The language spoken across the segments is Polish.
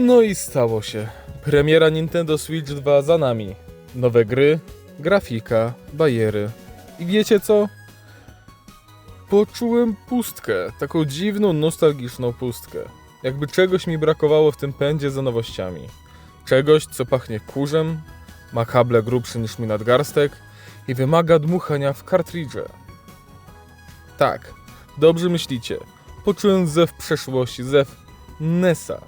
No i stało się. Premiera Nintendo Switch 2 za nami. Nowe gry, grafika, bajery. I wiecie co? Poczułem pustkę, taką dziwną, nostalgiczną pustkę. Jakby czegoś mi brakowało w tym pędzie za nowościami. Czegoś, co pachnie kurzem, ma kable grubsze niż mi nadgarstek i wymaga dmuchania w kartridże. Tak, dobrze myślicie. Poczułem zew przeszłości, zew NESa.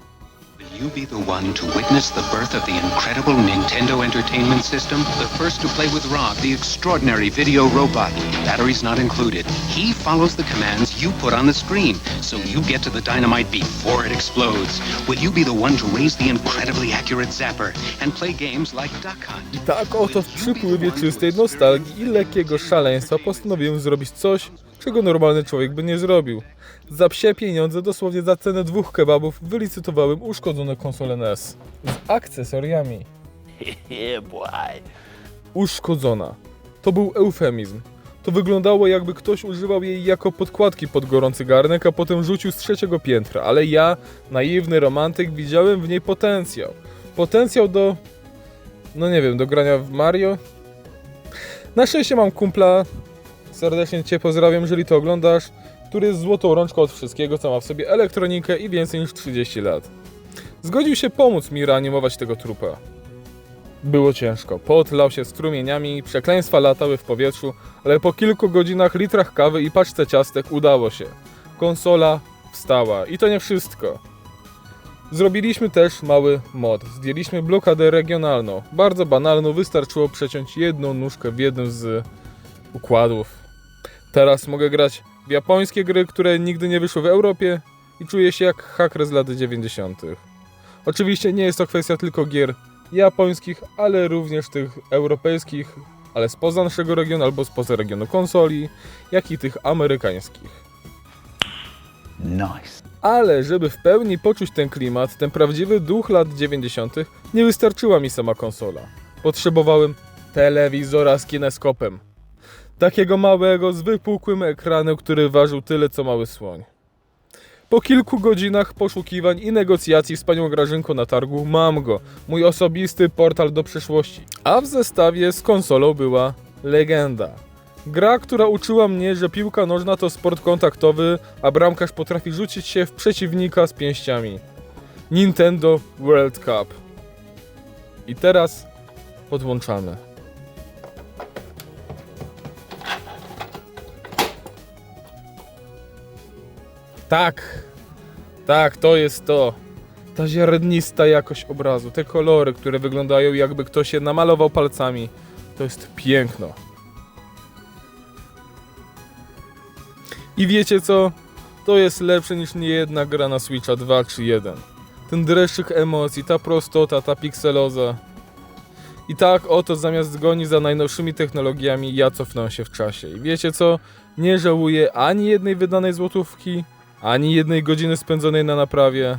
You be the one to witness the birth of the incredible Nintendo Entertainment System? The first to play with Rob, the extraordinary video robot. Batteries not included. He follows the commands you put on the screen, so you get to the dynamite before it explodes. Will you be the one to raise the incredibly accurate zapper and play games like Duck Hunt? I tak oto w przypływie czystej nostalgii i lekkiego szaleństwa postanowiłem zrobić coś, czego normalny człowiek by nie zrobił. Za psie pieniądze, dosłownie za cenę dwóch kebabów, wylicytowałem uszkodzone konsole NES. Z akcesoriami. Uszkodzona. To był eufemizm. To wyglądało jakby ktoś używał jej jako podkładki pod gorący garnek, a potem rzucił z trzeciego piętra, ale ja, naiwny romantyk, widziałem w niej potencjał. Potencjał do... no nie wiem, do grania w Mario? Na szczęście mam kumpla, serdecznie Cię pozdrawiam, jeżeli to oglądasz, który jest złotą rączką od wszystkiego, co ma w sobie elektronikę i więcej niż 30 lat. Zgodził się pomóc mi reanimować tego trupa. Było ciężko. Pot lał się strumieniami, przekleństwa latały w powietrzu, ale po kilku godzinach, litrach kawy i paczce ciastek udało się. Konsola wstała. I to nie wszystko. Zrobiliśmy też mały mod. Zdjęliśmy blokadę regionalną. Bardzo banalną, wystarczyło przeciąć jedną nóżkę w jednym z układów. Teraz mogę grać japońskie gry, które nigdy nie wyszły w Europie i czuję się jak haker z lat 90. Oczywiście nie jest to kwestia tylko gier japońskich, ale również tych europejskich, ale spoza naszego regionu albo spoza regionu konsoli, jak i tych amerykańskich. Nice. Ale żeby w pełni poczuć ten klimat, ten prawdziwy duch lat 90., nie wystarczyła mi sama konsola. Potrzebowałem telewizora z kineskopem. Takiego małego, z wypukłym ekranem, który ważył tyle co mały słoń. Po kilku godzinach poszukiwań i negocjacji z panią Grażynką na targu mam go, mój osobisty portal do przeszłości. A w zestawie z konsolą była legenda. Gra, która uczyła mnie, że piłka nożna to sport kontaktowy, a bramkarz potrafi rzucić się w przeciwnika z pięściami. Nintendo World Cup. I teraz podłączamy. Tak, tak, to jest to. Ta ziarnista jakość obrazu, te kolory, które wyglądają jakby ktoś je namalował palcami. To jest piękno. I wiecie co? To jest lepsze niż niejedna gra na Switcha 2 czy 1. Ten dreszczyk emocji, ta prostota, ta pikseloza. I tak oto zamiast gonić za najnowszymi technologiami, ja cofnę się w czasie. I wiecie co? Nie żałuję ani jednej wydanej złotówki, ani jednej godziny spędzonej na naprawie,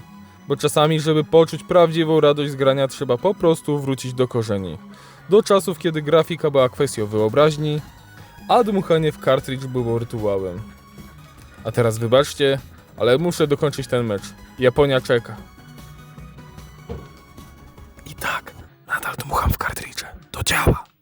bo czasami, żeby poczuć prawdziwą radość z grania, trzeba po prostu wrócić do korzeni. Do czasów, kiedy grafika była kwestią wyobraźni, a dmuchanie w kartridż było rytuałem. A teraz wybaczcie, ale muszę dokończyć ten mecz. Japonia czeka. I tak, nadal dmucham w kartridże. To działa.